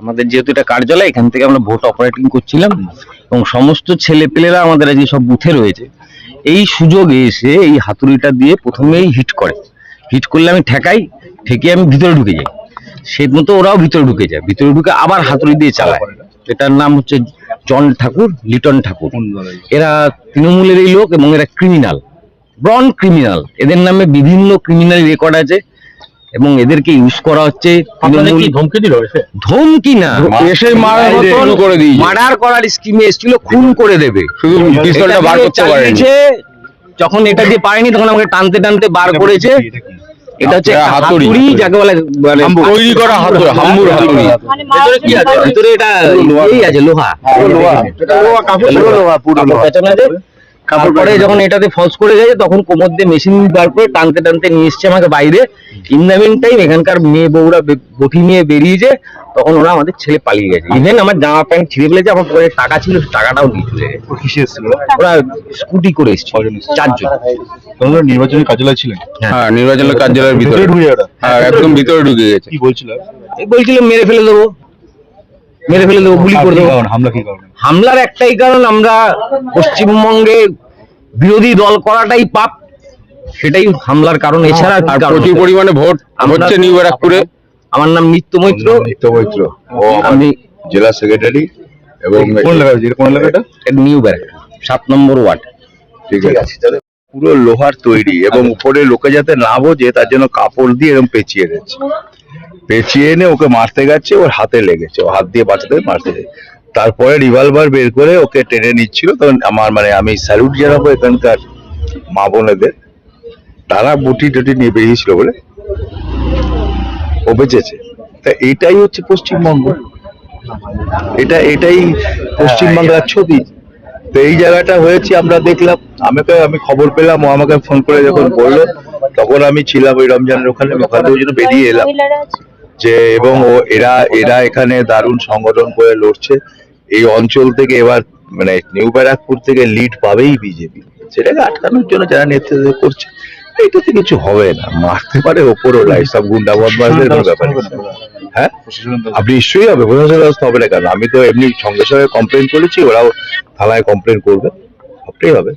আমাদের যেহেতু এটা কার্যালয়, এখান থেকে আমরা ভোট অপারেটিং করছিলাম এবং সমস্ত ছেলেপেলেরা আমাদের আজকে সব বুথে রয়েছে। এই সুযোগে এসে এই হাতুড়িটা দিয়ে প্রথমেই হিট করে। হিট করলে আমি ঠেকাই, ঠেকে আমি ভিতরে ঢুকে যাই। সে মতো ওরাও ভিতরে ঢুকে যায়, ভিতরে ঢুকে আবার হাতুড়ি দিয়ে চালায়। এটার নাম হচ্ছে জন ঠাকুর, লিটন ঠাকুর। এরা তৃণমূলের এই লোক এবং এরা ক্রিমিনাল ব্রন ক্রিমিনাল এদের নামে বিভিন্ন ক্রিমিনাল রেকর্ড আছে। এবং এদেরকে ইউজ করা হচ্ছে ধমকি দিল ধমকি না। এসে মারার করে মার্ডার করার স্কিমে এসেছিল খুন করে দেবে। শুধু পিস্তলটা বার করতে পারেনি। যখন এটা দিয়ে পারেনি তখন আমাকে টানতে টানতে বার করেছে। এটা হচ্ছে হাতুড়ি। যাকে বলে মানে তৈরি করা হাতুড়ি হাম্বুর হাতুড়ি। মানে ভেতরে কি আছে? ভিতরে এটা এই আছে লোহা। কাপড় পেঁচানো আছে। তারপরে যখন এটাতে ফলস করে গেছে তখন কোমর দিয়ে মেশিন বার করে টানতে টানতে নিয়ে এসছে আমাকে বাইরে। ইন দ্য মিন টাইম এখানকার মেয়ে বউরা বটি নিয়ে বেরিয়েছে তখন ওরা আমাদের ছেলে পালিয়ে গেছে। ইভেন আমার জামা প্যান্ট ছিঁড়ে ফেলেছে আমার পরে টাকা ছিল টাকাটাও নিয়ে চলে গেছে। ওরা স্কুটি করে এসছে চারজন। তোমরা নির্বাচনী কার্যালয় ছিলেন? হ্যাঁ। নির্বাচনের কার্যালয়ের ভিতরে হ্যাঁ একদম ভিতরে ঢুকে গেছে। কি বলছিল? বলছিল মেরে ফেলে দেবো। মেরে ফেলে দেবো গুলি করে দেবো। হামলার একটাই কারণ আমরা পশ্চিমবঙ্গে বিরোধী দল করাটাই পাপ সেটাই হামলার কারণ। এছাড়া প্রচুর পরিমাণে ভোট হচ্ছে নিউ ব্যারাকপুরে আমার নাম নিত্য মৈত্র। নিত্য মৈত্র। ও আমি জেলা সেক্রেটারি এবং কোন এলাকা কোন এলাকা এটা? নিউ ব্যারাক সাত নম্বর ওয়ার্ড। ঠিক আছে। পুরো লোহার তৈরি এবং উপরে লোকে যাতে না বোঝে তার জন্য কাপড় দিয়ে এরকম পেঁচিয়ে দিচ্ছে পেঁচিয়ে এনে ওকে মারতে গেছে ওর হাতে লেগেছে ও হাত দিয়ে বাঁচাতে মারতে গেছে। তারপরে রিভলভার বের করে ওকে টেনে নিচ্ছিল তখন আমার মানে আমি স্যালুট জানাব এখানকার মা বোনেদের। তারা বুটি টুটি নিয়ে বেরিয়েছিল বলে ও বেঁচেছে। তা এটাই হচ্ছে পশ্চিমবঙ্গ। এটা এটাই পশ্চিমবাংলার ছবি। তো এই জায়গাটা হয়েছে আমরা দেখলাম আমাকে আমি খবর পেলাম ও আমাকে ফোন করে যখন বলল তখন আমি ছিলাম ওই রমজানের ওখানে ওখান থেকে ওই জন্য বেরিয়ে এলাম। যে এবং ও এরা এরা এখানে দারুণ সংগঠন করে লড়ছে। এই অঞ্চল থেকে এবার মানে নিউ ব্যারাকপুর থেকে লিড পাবেই বিজেপি। সেটাকে আটকানোর জন্য যারা নেতৃত্ব করছে এইটাতে কিছু হবে না। মারতে পারে ওপরওয়ালা সব গুন্ডা বদমাসদের কোনো ব্যাপার হ্যাঁ? আপনি নিশ্চয়ই হবে প্রশাসন ব্যবস্থা হবে না কেন? আমি তো এমনি সঙ্গে সঙ্গে কমপ্লেন করেছি ওরাও থানায় কমপ্লেন করবে। সবটাই হবে।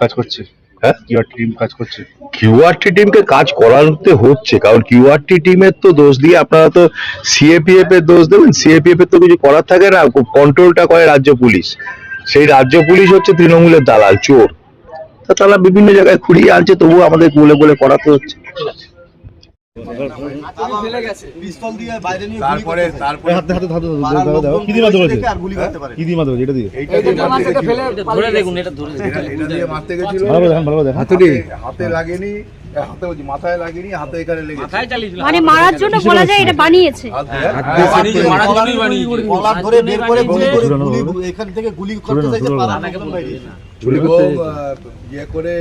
কাজ করছে। হ্যাঁ? কিউআরটি টিম কাজ করছে। কিউআরটি টিমকে কাজ করাতে হচ্ছে কারণ কিউআরটি টিমের তো দোষ দিয়ে আপনারা তো সিএপিএফ এর দোষ দেবেন। সিএপিএফ এর তো কিছু করার থাকে না কন্ট্রোলটা করে রাজ্য পুলিশ। সেই রাজ্য পুলিশ হচ্ছে তৃণমূলের দালাল চোর। তা তারা বিভিন্ন জায়গায় খুঁড়িয়ে আনছে তবুও আমাদের বলে বলে করাতে হচ্ছে। তারপরে তারপরে হাতে হাতে হাতে দাও দাও কি দিয়ে মারতে বলেছে কি দিয়ে মারতে বলেছে এটা দিয়ে। এইটা ধরে দেখুন এটা ধরে এটা দিয়ে মারতে গেছিল। ভালো করে ভালো করে হাতুড়ি। হাতে লাগেনি হাতে মাথায় লাগেনি হাতে এখানে লেগেছে। মানে মারার জন্য বলা যায় এটা বানিয়েছে। কলার ধরে বের করে গুলি করে গুলি এখান থেকে গুলি করতে চাইছে বাইরে। ইয়ে করে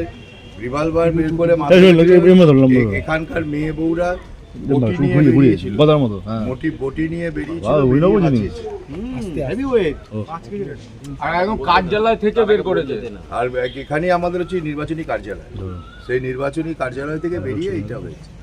রিভলভার বের করে। এখানকার মেয়ে বউরা গদার মতো হ্যাঁ। মোটি বটি নিয়ে আর এখানে আমাদের হচ্ছে নির্বাচনী কার্যালয়। সেই নির্বাচনী কার্যালয় থেকে বেরিয়ে এইটা হয়েছে।